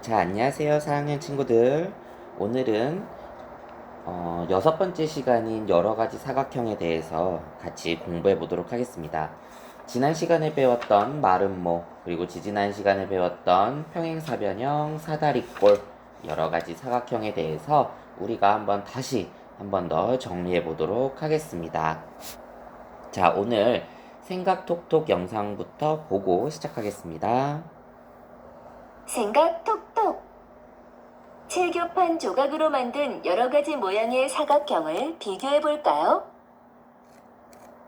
자, 안녕하세요, 4학년 친구들. 오늘은 어, 여섯 번째 시간인 여러 가지 사각형에 대해서 같이 공부해 보도록 하겠습니다. 지난 시간에 배웠던 마름모, 그리고 지지난 시간에 배웠던 평행사변형, 사다리꼴, 여러 가지 사각형에 대해서 우리가 한번 다시 한 번 더 정리해 보도록 하겠습니다. 자, 오늘 생각톡톡 영상부터 보고 시작하겠습니다. 생각 톡톡. 칠교판 조각으로 만든 여러 가지 모양의 사각형을 비교해 볼까요?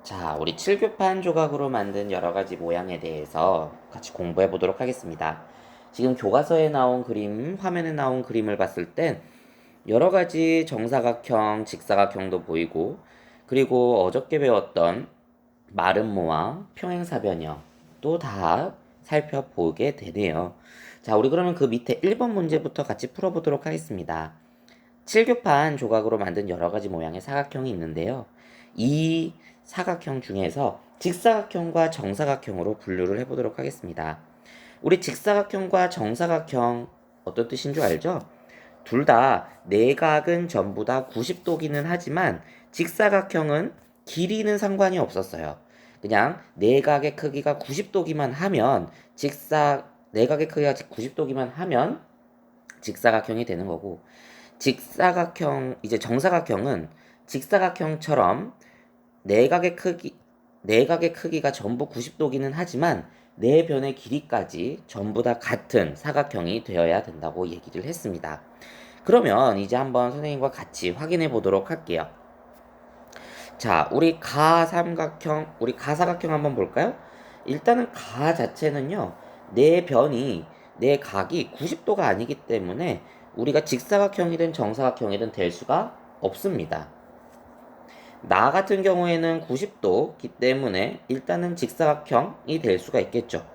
자, 우리 칠교판 조각으로 만든 여러 가지 모양에 대해서 같이 공부해 보도록 하겠습니다. 지금 교과서에 나온 그림, 화면에 나온 그림을 봤을 땐 여러 가지 정사각형, 직사각형도 보이고, 그리고 어저께 배웠던 마름모와 평행사변형도 다 살펴보게 되네요. 자, 우리 그러면 그 밑에 1번 문제부터 같이 풀어보도록 하겠습니다. 칠교판 조각으로 만든 여러 가지 모양의 사각형이 있는데요. 이 사각형 중에서 직사각형과 정사각형으로 분류를 해보도록 하겠습니다. 우리 직사각형과 정사각형 어떤 뜻인 줄 알죠? 둘 다 내각은 전부 다 90도기는 하지만 직사각형은 길이는 상관이 없었어요. 그냥 내각의 크기가 90도기만 하면 직사 내각의 크기가 90도기만 하면 직사각형이 되는 거고 직사각형 이제 정사각형은 직사각형처럼 내각의 크기 내각의 크기가 전부 90도기는 하지만 네 변의 길이까지 전부 다 같은 사각형이 되어야 된다고 얘기를 했습니다. 그러면 이제 한번 선생님과 같이 확인해 보도록 할게요. 자, 우리 가삼각형, 우리 가사각형 한번 볼까요? 일단은 가 자체는요, 내 변이, 내 각이 90도가 아니기 때문에 우리가 직사각형이든 정사각형이든 될 수가 없습니다. 나 같은 경우에는 90도기 때문에 일단은 직사각형이 될 수가 있겠죠.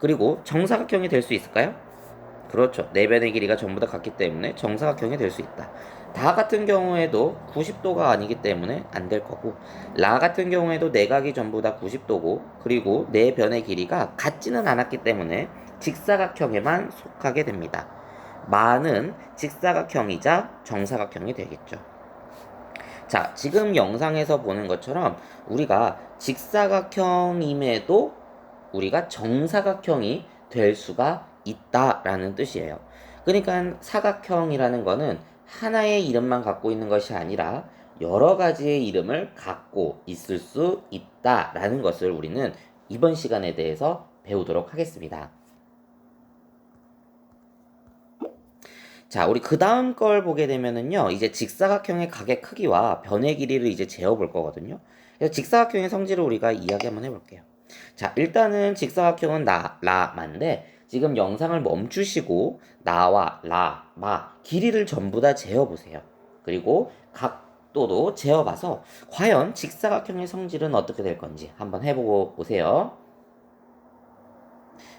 그리고 정사각형이 될 수 있을까요? 그렇죠. 네 변의 길이가 전부 다 같기 때문에 정사각형이 될 수 있다. 다 같은 경우에도 90도가 아니기 때문에 안 될 거고 라 같은 경우에도 내각이 전부 다 90도고 그리고 네 변의 길이가 같지는 않았기 때문에 직사각형에만 속하게 됩니다. 마는 직사각형이자 정사각형이 되겠죠. 자, 지금 영상에서 보는 것처럼 우리가 직사각형임에도 우리가 정사각형이 될 수가 있다라는 뜻이에요. 그러니까 사각형이라는 거는 하나의 이름만 갖고 있는 것이 아니라 여러 가지의 이름을 갖고 있을 수 있다라는 것을 우리는 이번 시간에 대해서 배우도록 하겠습니다. 자, 우리 그 다음 걸 보게 되면은요, 이제 직사각형의 각의 크기와 변의 길이를 이제 재어볼 거거든요. 그래서 직사각형의 성질을 우리가 이야기 한번 해볼게요. 자, 일단은 직사각형은 나, 라, 마인데, 지금 영상을 멈추시고, 나와 라, 마, 길이를 전부 다 재어보세요. 그리고 각도도 재어봐서, 과연 직사각형의 성질은 어떻게 될 건지 한번 해보고 오세요.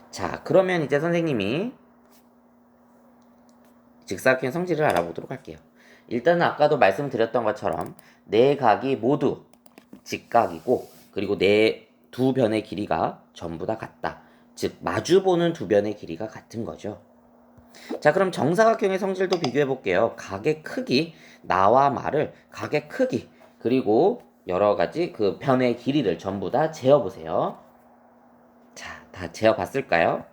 자, 그러면 이제 선생님이 직사각형의 성질을 알아보도록 할게요. 일단은 아까도 말씀드렸던 것처럼 네 각이 모두 직각이고 그리고 네 두 변의 길이가 전부 다 같다. 즉 마주보는 두 변의 길이가 같은 거죠. 자 그럼 정사각형의 성질도 비교해 볼게요. 각의 크기 나와 마를 각의 크기 그리고 여러 가지 그 변의 길이를 전부 다 재어 보세요. 자 다 재어 봤을까요?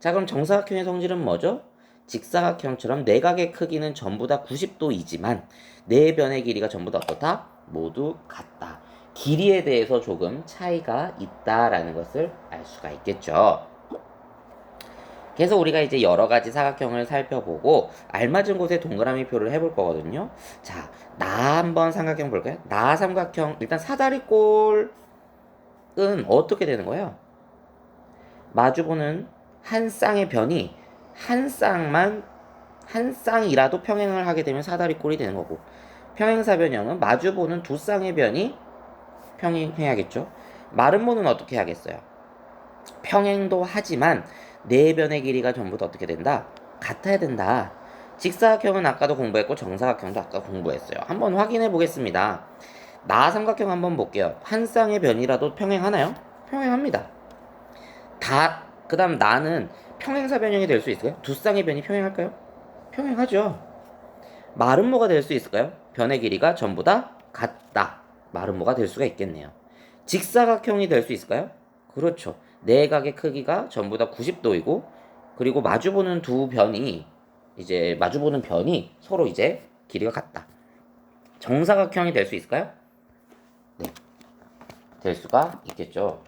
자 그럼 정사각형의 성질은 뭐죠? 직사각형처럼 내각의 크기는 전부 다 90도이지만 네 변의 길이가 전부 다 어떻다? 모두 같다. 길이에 대해서 조금 차이가 있다라는 것을 알 수가 있겠죠. 그래서 우리가 이제 여러 가지 사각형을 살펴보고 알맞은 곳에 동그라미 표를 해볼 거거든요. 자, 나 한번 삼각형 볼까요? 나 삼각형 일단 사다리꼴은 어떻게 되는 거예요? 마주보는 한 쌍의 변이 한 쌍만 한 쌍이라도 평행을 하게 되면 사다리꼴이 되는 거고 평행사변형은 마주보는 두 쌍의 변이 평행해야겠죠. 마름모는 어떻게 하겠어요? 평행도 하지만 네 변의 길이가 전부 다 어떻게 된다? 같아야 된다. 직사각형은 아까도 공부했고 정사각형도 아까 공부했어요. 한번 확인해 보겠습니다. 나 삼각형 한번 볼게요. 한 쌍의 변이라도 평행하나요? 평행합니다. 다 그다음 나는 평행사 변형이 될 수 있을까요? 두 쌍의 변이 평행할까요? 평행하죠. 마름모가 될 수 있을까요? 변의 길이가 전부 다 같다. 마름모가 될 수가 있겠네요. 직사각형이 될 수 있을까요? 그렇죠. 네 각의 크기가 전부 다 90도이고 그리고 마주보는 두 변이 이제 마주보는 변이 서로 이제 길이가 같다. 정사각형이 될 수 있을까요? 네. 될 수가 있겠죠.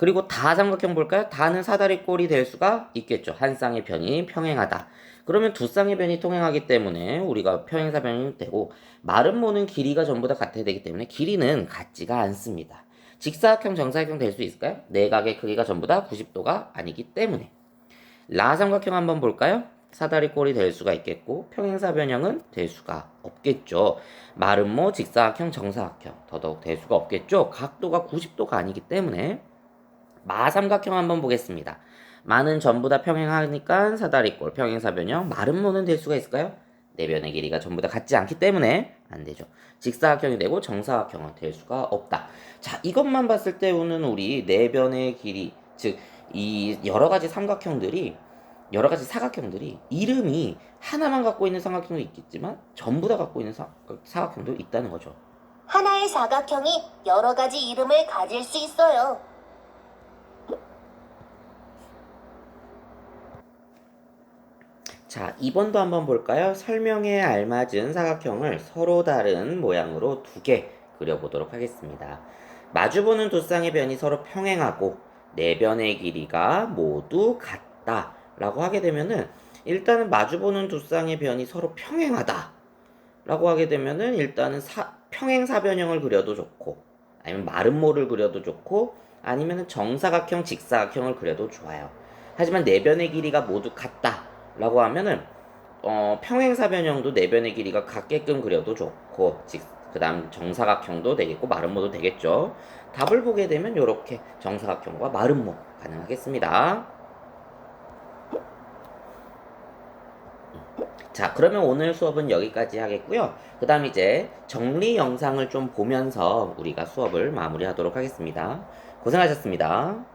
그리고 다 삼각형 볼까요? 다는 사다리 꼴이 될 수가 있겠죠. 한 쌍의 변이 평행하다. 그러면 두 쌍의 변이 통행하기 때문에 우리가 평행사 변이 되고 마름모는 길이가 전부 다 같아야 되기 때문에 길이는 같지가 않습니다. 직사각형, 정사각형 될 수 있을까요? 네 각의 크기가 전부 다 90도가 아니기 때문에 라삼각형 한번 볼까요? 사다리 꼴이 될 수가 있겠고 평행사 변형은 될 수가 없겠죠. 마름모, 직사각형, 정사각형 더더욱 될 수가 없겠죠. 각도가 90도가 아니기 때문에 마삼각형 한번 보겠습니다. 마는 전부 다 평행하니까 사다리꼴, 평행사 변형, 마름모는 될 수가 있을까요? 네 변의 길이가 전부 다 같지 않기 때문에 안 되죠. 직사각형이 되고 정사각형은 될 수가 없다. 자, 이것만 봤을 때는 우리 네 변의 길이, 즉, 이 여러 가지 삼각형들이, 여러 가지 사각형들이 이름이 하나만 갖고 있는 삼각형도 있겠지만 전부 다 갖고 있는 사, 사각형도 있다는 거죠. 하나의 사각형이 여러 가지 이름을 가질 수 있어요. 자, 2번도 한번 볼까요? 설명에 알맞은 사각형을 서로 다른 모양으로 두 개 그려보도록 하겠습니다. 마주보는 두 쌍의 변이 서로 평행하고 네 변의 길이가 모두 같다 라고 하게 되면은 일단은 마주보는 두 쌍의 변이 서로 평행하다 라고 하게 되면은 일단은 사, 평행 사변형을 그려도 좋고 아니면 마름모를 그려도 좋고 아니면은 정사각형, 직사각형을 그려도 좋아요. 하지만 네 변의 길이가 모두 같다 라고 하면은 어, 평행사변형도 네 변의 길이가 같게끔 그려도 좋고 그 다음 정사각형도 되겠고 마름모도 되겠죠. 답을 보게 되면 이렇게 정사각형과 마름모 가능하겠습니다. 자 그러면 오늘 수업은 여기까지 하겠고요. 그 다음 이제 정리 영상을 좀 보면서 우리가 수업을 마무리하도록 하겠습니다. 고생하셨습니다